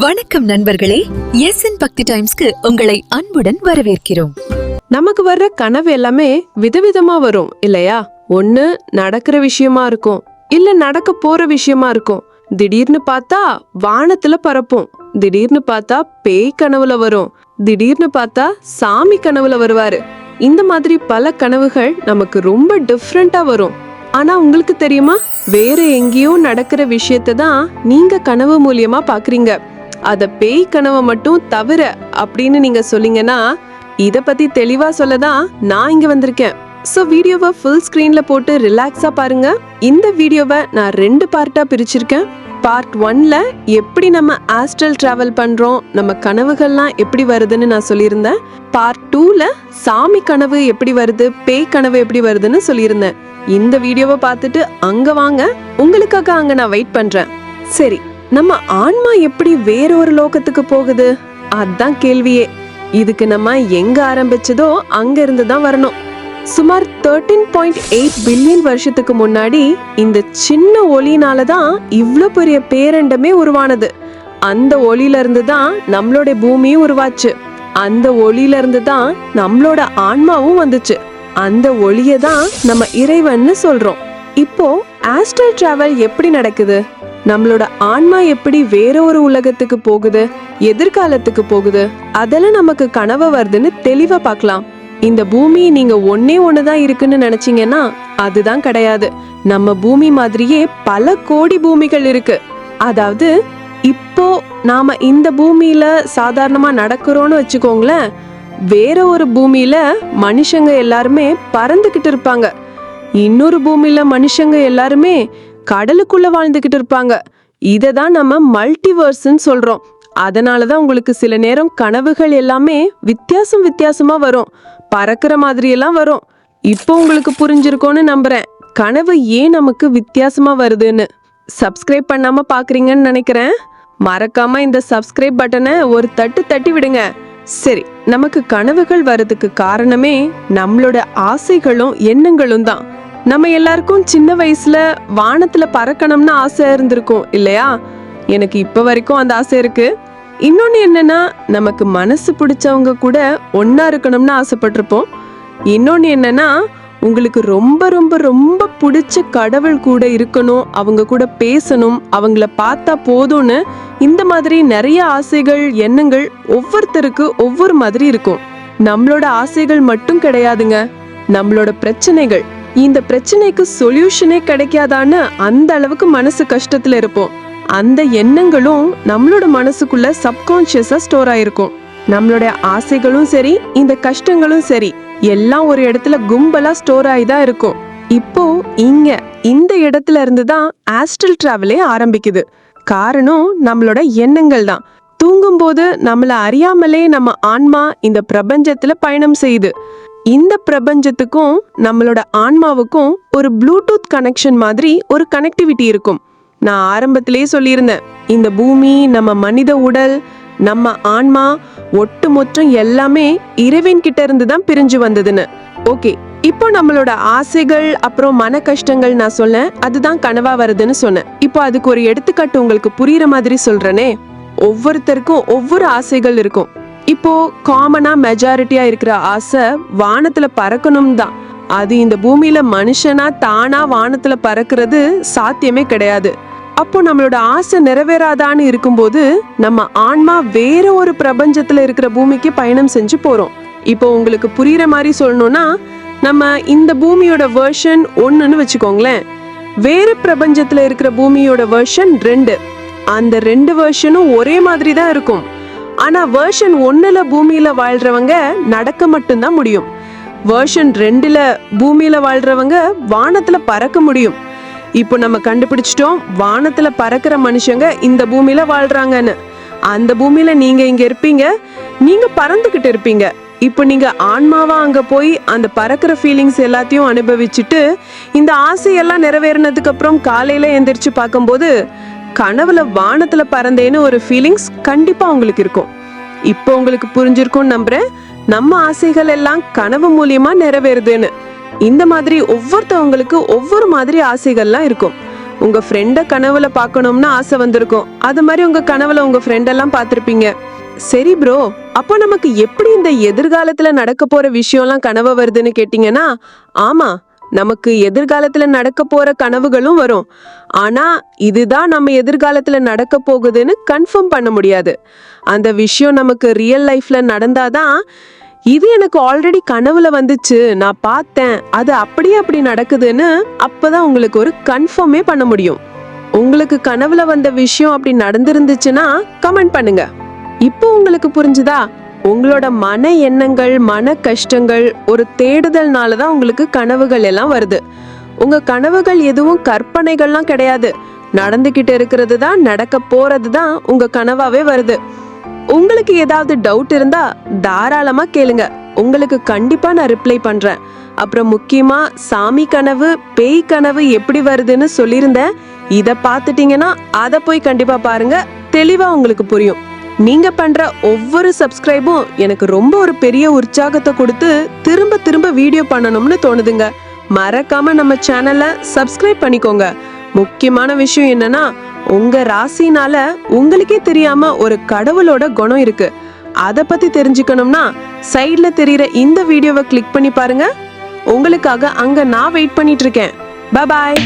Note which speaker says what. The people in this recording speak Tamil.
Speaker 1: வணக்கம் நண்பர்களே. எஸ் என் பக்தி டைம்ஸ்க்கு உங்களை அன்புடன் வரவேற்கிறோம்.
Speaker 2: நமக்கு வர்ற கனவு எல்லாமே விதவிதமா வரும் இல்லையா? ஒண்ணு நடக்கிற விஷயமா இருக்கும் இல்ல நடக்க போற விஷயமா இருக்கும். திடீர்னு பார்த்தா வானத்துல பறப்போம். திடீர்னு பார்த்தா பேய் கனவுல வரும். திடீர்னு பார்த்தா சாமி கனவுல வருவாரு. இந்த மாதிரி பல கனவுகள் நமக்கு ரொம்ப டிஃப்ரெண்டா வரும். ஆனா உங்களுக்கு தெரியுமா? வேற எங்கேயோ நடக்கிற விஷயத்தை தான் நீங்க கனவு மூலியமா பாக்குறீங்க அதை பேய் கனவை மட்டும் தவிர அப்படின்னு நீங்க சொன்னீங்கன்னா பற்றி பத்தி தெளிவா சொல்லதான் நான் இங்க வந்திருக்கேன். ஸோ வீடியோவை ஃபுல் ஸ்க்ரீனில் போட்டு ரிலாக்ஸாக பாருங்க. இந்த வீடியோவை நான் ரெண்டு பார்ட்டாக பிரிச்சிருக்கேன். பார்ட் ஒன்ல எப்படி நம்ம ஆஸ்ட்ரல் டிராவல் பண்றோம் நம்ம கனவுகள்லாம் எப்படி வருதுன்னு நான் சொல்லியிருந்தேன். பார்ட் டூல சாமி கனவு எப்படி வருது பேய் கனவு எப்படி வருதுன்னு சொல்லியிருந்தேன். இந்த வீடியோவை பார்த்துட்டு அங்க வாங்க. உங்களுக்காக அங்க நான் வெயிட் பண்றேன். சரி நம்ம ஆன்மா எப்படி வேற ஒரு லோகத்துக்கு போகுது? அதான் கேள்வியே. இதுக்கு நம்ம எங்க ஆரம்பிச்சதோ அங்க இருந்து தான் வரணும். சுமார் தேர்ட்டீன் பாயிண்ட் எயிட் பில்லியன் வருஷத்துக்கு முன்னாடி இந்த சின்ன ஒளியினால தான் இவ்வளோ பெரிய பேரண்டமே உருவானது. அந்த ஒளியில இருந்து தான் நம்மளோட பூமியும் உருவாச்சு. அந்த ஒளியில இருந்து தான் நம்மளோட ஆன்மாவும் வந்துச்சு. அந்த ஒளியை தான் நம்ம இறைவன்னு சொல்றோம். இப்போ ஆஸ்ட்ரல் டிராவல் எப்படி நடக்குது? நம்மளோட ஆன்மா எப்படி வேற ஒரு உலகத்துக்கு போகுது எதிர்காலத்துக்கு போகுது அதெல்லாம் நமக்கு கனவு வருதுன்னு தெளிவா பார்க்கலாம். இந்த பூமி நீங்க ஒன்னே ஒண்ணுதான் இருக்குன்னு நினைச்சீங்கன்னா அதுதான் கிடையாது. நம்ம பூமி மாதிரியே பல கோடி பூமிகள் இருக்கு. அதாவது இப்போ நாம இந்த பூமியில சாதாரணமா நடக்கிறோம்னு வச்சுக்கோங்களேன் வேற ஒரு பூமியில மனுஷங்க எல்லாருமே பறந்துகிட்டு இருப்பாங்க. இன்னொரு பூமியில மனுஷங்க எல்லாருமே கடலுக்குள்ள வாழ்ந்துகிட்டு இருப்பாங்க. இதை தான் நம்ம மல்டிவர்ஸ்ன்னு சொல்றோம். அதனால தான் உங்களுக்கு சில நேரம் கனவுகள் எல்லாமே வித்தியாசம் வித்தியாசமா வரும். பறக்கிற மாதிரியெல்லாம் வரும். இப்போ உங்களுக்கு புரிஞ்சிருக்கோன்னு நம்புறேன். கனவு ஏன் நமக்கு வித்தியாசமா வருதுன்னு. சப்ஸ்கிரைப் பண்ணாம பாக்குறீங்கன்னு நினைக்கிறேன். மறக்காம இந்த சப்ஸ்கிரைப் பட்டனை ஒரு தட்டு தட்டி விடுங்க. சரி நமக்கு கனவுகள் வர்றதுக்கு காரணமே நம்மளோட ஆசைகளும் எண்ணங்களும் தான். நம்ம எல்லாருக்கும் சின்ன வயசுல வானத்துல பறக்கணும்னு ஆசை இருந்திருக்கும் இல்லையா? எனக்கு இப்ப வரைக்கும் அந்த ஆசை இருக்கு. இன்னொன்னு என்னன்னா நமக்கு மனசு பிடிச்சவங்க கூட ஒன்னா இருக்கணும்னு ஆசைப்பட்டிருப்போம். இன்னொன்னு என்னன்னா உங்களுக்கு ரொம்ப ரொம்ப ரொம்ப பிடிச்ச கடவுள் கூட இருக்கணும் அவங்க கூட பேசணும் அவங்கள பார்த்தா போதும்னு இந்த மாதிரி நிறைய ஆசைகள் எண்ணங்கள் ஒவ்வொருத்தருக்கு ஒவ்வொரு மாதிரி இருக்கும். நம்மளோட ஆசைகள் மட்டும் கிடையாதுங்க. நம்மளோட பிரச்சனைகள் இந்த பிரச்சனைக்கு சொல்யூஷனே கிடைக்காதான்னு அந்த அளவுக்கு மனசு கஷ்டத்துல இருப்போம். அந்த எண்ணங்களும் நம்மளோட மனசுக்குள்ள சப்கான்சியஸா ஸ்டோர் ஆயிருக்கும். நம்மளோட ஆசைகளும் சரி இந்த கஷ்டங்களும் சரி எல்லாம் ஒரு இடத்துல கும்பலா ஸ்டோர் ஆகி தான் இருக்கும். இப்போ இங்க இந்த இடத்துல இருந்து தான் ஆஸ்ட்ரல் டிராவலே ஆரம்பிக்குது. காரணம் நம்மளோட எண்ணங்கள் தான். தூங்கும்போது நம்மள அறியாமலே நம்ம ஆன்மா இந்த பிரபஞ்சத்துல பயணம் செய்யுது. இந்த பிரபஞ்சத்துக்கும் நம்மளோட ஆன்மாவுக்கும் ஒரு ப்ளூடூத் கனெக்ஷன் மாதிரி ஒரு கனெக்டிவிட்டி இருக்கும். நான் ஆரம்பத்திலேயே சொல்லியிருந்தேன் இந்த பூமி நம்ம மனித உடல் நம்ம ஆன்மா ஒட்டு மொத்தம் எல்லாமே இறைவன் கிட்ட இருந்து தான் பிரிஞ்சு வந்ததுன்னு. ஓகே இப்போ நம்மளோட ஆசைகள் அப்புறம் மன கஷ்டங்கள் நான் சொன்னேன் அதுதான் கனவா வருதுன்னு சொன்னேன். இப்போ அதுக்கு ஒரு எடுத்துக்காட்டு உங்களுக்கு புரியுற மாதிரி சொல்றேனே. ஒவ்வொருத்தருக்கும் ஒவ்வொரு ஆசைகள் இருக்கும். இப்போ காமனா மெஜாரிட்டியா இருக்கிற ஆசை வானத்துல பறக்கணும் தான். அது இந்த பூமியில மனுஷனா தானா வானத்துல பறக்கிறது சாத்தியமே கிடையாது. அப்போ நம்மளோட ஆசை நிறைவேறாதான்னு இருக்கும்போது நம்ம ஆன்மா வேற ஒரு பிரபஞ்சத்துல இருக்கிற பூமிக்கு பயணம் செஞ்சு போறோம். இப்போ உங்களுக்கு புரியுற மாதிரி சொல்லணும்னா நம்ம இந்த பூமியோட வேர்ஷன் ஒன்றுன்னு வச்சுக்கோங்களேன். வேறு பிரபஞ்சத்துல இருக்கிற பூமியோட வேர்ஷன் ரெண்டு. அந்த ரெண்டு வேர்ஷனும் ஒரே மாதிரி தான் இருக்கும். ஆனா வேர்ஷன் ஒன்னுல பூமியில வாழ்றவங்க நடக்க மட்டும்தான் முடியும். வேர்ஷன் ரெண்டுல பூமியில வாழ்றவங்க வானத்துல பறக்க முடியும். இப்போ நம்ம கண்டுபிடிச்சிட்டோம் வானத்துல பறக்கிற மனுஷங்க இந்த பூமியில வாழ்றாங்கன்னு. அந்த பூமியில நீங்க இங்க இருப்பீங்க நீங்க பறந்துகிட்டு இருப்பீங்க. இப்போ நீங்க ஆன்மாவா அங்க போய் அந்த பறக்கிற ஃபீலிங்ஸ் எல்லாத்தையும் அனுபவிச்சுட்டு இந்த ஆசையெல்லாம் நிறைவேறினதுக்கு அப்புறம் காலையில எந்திரிச்சு பார்க்கும்போது கனவுல வானத்துல பறந்தேன்னு ஒரு ஃபீலிங்ஸ் கண்டிப்பா உங்களுக்கு இருக்கும். இப்போ உங்களுக்கு புரிஞ்சிருக்கும்னு நம்புறேன். நம்ம ஆசைகள் எல்லாம் கனவு மூலியமா நிறைவேறுதுன்னு. இந்த மாதிரி ஒவ்வொருத்தவங்களுக்கு ஒவ்வொரு மாதிரி ஆசைகள்லாம் இருக்கும். உங்க ஃப்ரெண்டை கனவுல பார்க்கணும்னு ஆசை வந்திருக்கும். அது மாதிரி உங்க கனவுல உங்க ஃப்ரெண்டெல்லாம் பார்த்துருப்பீங்க. சரி ப்ரோ அப்போ நமக்கு எப்படி இந்த எதிர்காலத்துல நடக்க போற விஷயம்லாம் கனவு வருதுன்னு கேட்டிங்கன்னா ஆமா நமக்கு எதிர்காலத்துல நடக்க போற கனவுகளும் வரும். ஆனா இதுதான் நம்ம எதிர்காலத்துல நடக்க போகுதுன்னு கன்ஃபார்ம் பண்ண முடியாது. அந்த விஷயம் நமக்கு ரியல் லைஃப்ல நடந்தாதான் இது எனக்கு ஆல்ரெடி கனவுல வந்துச்சு நான் பார்த்தேன் அது அப்படியே அப்படி நடக்குதுன்னு அப்பதான் உங்களுக்கு ஒரு கன்ஃபார்மே பண்ண முடியும். உங்களுக்கு கனவுல வந்த விஷயம் அப்படி நடந்திருந்துச்சுன்னா கமெண்ட் பண்ணுங்க. இப்போ உங்களுக்கு புரிஞ்சுதா? உங்களோட மன எண்ணங்கள் மன கஷ்டங்கள் ஒரு தேடுதல்னால தான் உங்களுக்கு கனவுகள் எல்லாம் வருது. உங்க கனவுகள் எதுவும் கற்பனைகள்லாம் கிடையாது. நடந்துகிட்டு இருக்கிறது தான் நடக்க போறது தான் உங்க கனவாவே வருது. உங்களுக்கு ஏதாவது டவுட் இருந்தா தாராளமா கேளுங்க. உங்களுக்கு கண்டிப்பா நான் ரிப்ளை பண்றேன். அப்புறம் முக்கியமா சாமி கனவு பேய் கனவு எப்படி வருதுன்னு சொல்லியிருந்தேன். இதை பார்த்துட்டீங்கன்னா அதை போய் கண்டிப்பா பாருங்க. தெளிவா உங்களுக்கு புரியும். நீங்க பண்ற ஒவ்வொரு சப்ஸ்கிரைபும் எனக்கு ரொம்ப ஒரு பெரிய உற்சாகத்தை கொடுத்து திரும்ப திரும்ப வீடியோ பண்ணணும்னு தோணுதுங்க. மறக்காம நம்ம சேனலை சப்ஸ்கிரைப் பண்ணிக்கோங்க. முக்கியமான விஷயம் என்னன்னா உங்க ராசினால உங்களுக்கே தெரியாம ஒரு கடவுளோட குணம் இருக்கு. அதை பத்தி தெரிஞ்சுக்கணும்னா சைட்ல தெரியுற இந்த வீடியோவை கிளிக் பண்ணி பாருங்க. உங்களுக்காக அங்க நான் வெயிட் பண்ணிட்டு இருக்கேன். பாய்